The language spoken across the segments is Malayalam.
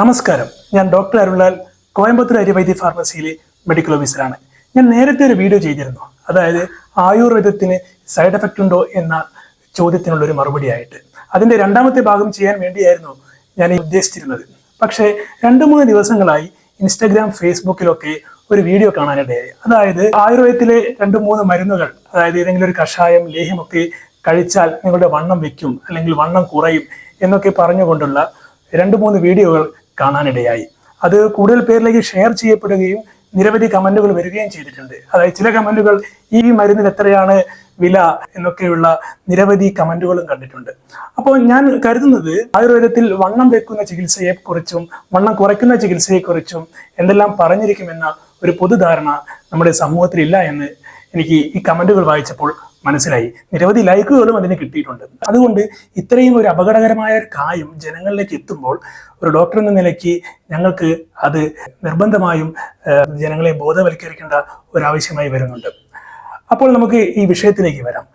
നമസ്കാരം. ഞാൻ ഡോക്ടർ അരുൺലാൽ കോയമ്പത്തൂർ അരിവൈദ്യ ഫാർമസിയിലെ മെഡിക്കൽ ഓഫീസറാണ് ഞാൻ നേരത്തെ ഒരു വീഡിയോ ചെയ്തിരുന്നു. അതായത് ആയുർവേദത്തിന് സൈഡ് എഫക്റ്റ് ഉണ്ടോ എന്ന ചോദ്യത്തിനുള്ള ഒരു മറുപടിയായിട്ട്. അതിന്റെ രണ്ടാമത്തെ ഭാഗം ചെയ്യാൻ വേണ്ടിയായിരുന്നു ഞാൻ ഉദ്ദേശിച്ചിരുന്നത്. പക്ഷേ രണ്ട് മൂന്ന് ദിവസങ്ങളായി ഇൻസ്റ്റാഗ്രാം ഫേസ്ബുക്കിലൊക്കെ ഒരു വീഡിയോ കാണാനിടയായി. അതായത് ആയുർവേദത്തിലെ രണ്ട് മൂന്ന് മരുന്നുകൾ അതായത് ഏതെങ്കിലും ഒരു കഷായം ലേഹ്യമൊക്കെ കഴിച്ചാൽ നിങ്ങളുടെ വണ്ണം വെക്കും അല്ലെങ്കിൽ വണ്ണം കുറയും എന്നൊക്കെ പറഞ്ഞുകൊണ്ടുള്ള രണ്ട് മൂന്ന് വീഡിയോകൾ കാണാനിടയായി. അത് കൂടുതൽ പേരിലേക്ക് ഷെയർ ചെയ്യപ്പെടുകയും നിരവധി കമന്റുകൾ വരികയും ചെയ്തിട്ടുണ്ട്. അതായത് ചില കമന്റുകൾ ഈ മരുന്നിന് എത്രയാണ് വില എന്നൊക്കെയുള്ള നിരവധി കമന്റുകളും കണ്ടിട്ടുണ്ട്. അപ്പോൾ ഞാൻ കരുതുന്നത് ആയുർവേദത്തിൽ വണ്ണം വെക്കുന്ന ചികിത്സയെ കുറിച്ചും വണ്ണം കുറയ്ക്കുന്ന ചികിത്സയെ കുറിച്ചും എന്തെല്ലാം പറഞ്ഞിരിക്കുമെന്ന ഒരു പൊതുധാരണ നമ്മുടെ സമൂഹത്തിൽ ഇല്ല എന്ന് എനിക്ക് ഈ കമന്റുകൾ വായിച്ചപ്പോൾ മനസ്സിലായി. നിരവധി ലൈക്കുകളും അതിന് കിട്ടിയിട്ടുണ്ട്. അതുകൊണ്ട് ഇത്രയും ഒരു അപകടകരമായ ഒരു കാര്യം ജനങ്ങളിലേക്ക് എത്തുമ്പോൾ ഒരു ഡോക്ടർ എന്ന നിലയ്ക്ക് ഞങ്ങൾക്ക് അത് നിർബന്ധമായും ജനങ്ങളെ ബോധവൽക്കരിക്കേണ്ട ഒരാവശ്യമായി വരുന്നുണ്ട്. അപ്പോൾ നമുക്ക് ഈ വിഷയത്തിലേക്ക് വരാം.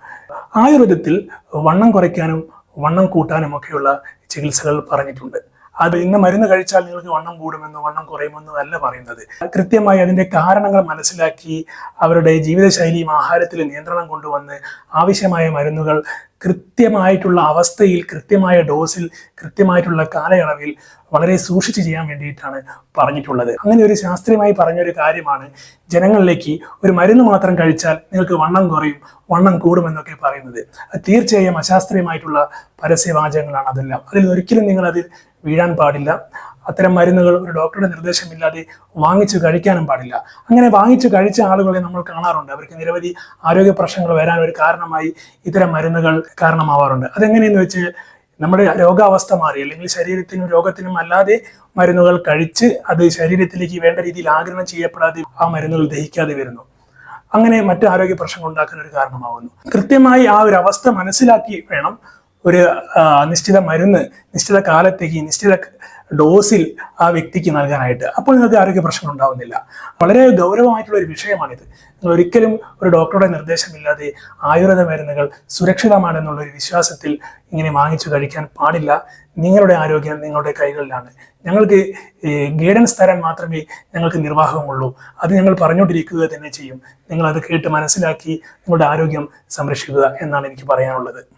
ആയുർവേദത്തിൽ വണ്ണം കുറയ്ക്കാനും വണ്ണം കൂട്ടാനും ഒക്കെയുള്ള ചികിത്സകൾ പറഞ്ഞിട്ടുണ്ട്. അത് ഇന്ന് മരുന്ന് കഴിച്ചാൽ നിങ്ങൾക്ക് വണ്ണം കൂടുമെന്നോ വണ്ണം കുറയുമെന്നോ അല്ല പറയുന്നത്. കൃത്യമായി അതിന്റെ കാരണങ്ങൾ മനസ്സിലാക്കി അവരുടെ ജീവിതശൈലിയും ആഹാരത്തിൽ നിയന്ത്രണം കൊണ്ടുവന്ന് ആവശ്യമായ മരുന്നുകൾ കൃത്യമായിട്ടുള്ള അവസ്ഥയിൽ കൃത്യമായ ഡോസിൽ കൃത്യമായിട്ടുള്ള കാലയളവിൽ വളരെ സൂക്ഷിച്ച് ചെയ്യാൻ വേണ്ടിയിട്ടാണ് പറഞ്ഞിട്ടുള്ളത്. അങ്ങനെ ഒരു ശാസ്ത്രീയമായി പറഞ്ഞൊരു കാര്യമാണ് ജനങ്ങളിലേക്ക് ഒരു മരുന്ന് മാത്രം കഴിച്ചാൽ നിങ്ങൾക്ക് വണ്ണം കുറയും വണ്ണം കൂടുമെന്നൊക്കെ പറയുന്നത്. തീർച്ചയായും അശാസ്ത്രീയമായിട്ടുള്ള പരസ്യവാചകങ്ങളാണ് അതെല്ലാം. അതിൽ ഒരിക്കലും നിങ്ങൾ അതിൽ വീഴാൻ പാടില്ല. അത്തരം മരുന്നുകൾ ഒരു ഡോക്ടറുടെ നിർദ്ദേശമില്ലാതെ വാങ്ങിച്ചു കഴിക്കാനും പാടില്ല. അങ്ങനെ വാങ്ങിച്ചു കഴിച്ച ആളുകളെ നമ്മൾ കാണാറുണ്ട്. അവർക്ക് നിരവധി ആരോഗ്യ പ്രശ്നങ്ങൾ വരാൻ ഒരു കാരണമായി ഇത്തരം മരുന്നുകൾ കാരണമാവാറുണ്ട്. അതെങ്ങനെയെന്ന് വെച്ച് നമ്മുടെ രോഗാവസ്ഥ മാറി അല്ലെങ്കിൽ ശരീരത്തിനും രോഗത്തിനും അല്ലാതെ മരുന്നുകൾ കഴിച്ച് അത് ശരീരത്തിലേക്ക് വേണ്ട രീതിയിൽ ആഗിരണം ചെയ്യപ്പെടാതെ ആ മരുന്നുകൾ ദഹിക്കാതെ വരുന്നു. അങ്ങനെ മറ്റു ആരോഗ്യ പ്രശ്നങ്ങൾ ഉണ്ടാക്കുന്ന ഒരു കാരണമാവുന്നു. കൃത്യമായി ആ ഒരു അവസ്ഥ മനസ്സിലാക്കി വേണം ഒരു നിശ്ചിത മരുന്ന് നിശ്ചിത കാലത്തേക്ക് നിശ്ചിത ഡോസിൽ ആ വ്യക്തിക്ക് നൽകാനായിട്ട്. അപ്പോൾ നിങ്ങൾക്ക് ആരോഗ്യ പ്രശ്നം ഉണ്ടാവുന്നില്ല. വളരെ ഗൗരവമായിട്ടുള്ള ഒരു വിഷയമാണിത്. നിങ്ങൾ ഒരിക്കലും ഒരു ഡോക്ടറുടെ നിർദ്ദേശമില്ലാതെ ആയുർവേദ മരുന്നുകൾ സുരക്ഷിതമാണെന്നുള്ള ഒരു വിശ്വാസത്തിൽ ഇങ്ങനെ വാങ്ങിച്ചു കഴിക്കാൻ പാടില്ല. നിങ്ങളുടെ ആരോഗ്യം നിങ്ങളുടെ കൈകളിലാണ്. ഞങ്ങൾക്ക് ഗൈഡൻസ് തരാൻ മാത്രമേ ഞങ്ങൾക്ക് നിർവാഹമുള്ളൂ. അത് ഞങ്ങൾ പറഞ്ഞുകൊണ്ടിരിക്കുക തന്നെ ചെയ്യും. നിങ്ങൾ അത് കേട്ട് മനസ്സിലാക്കി നിങ്ങളുടെ ആരോഗ്യം സംരക്ഷിക്കുക എന്നാണ് എനിക്ക് പറയാനുള്ളത്.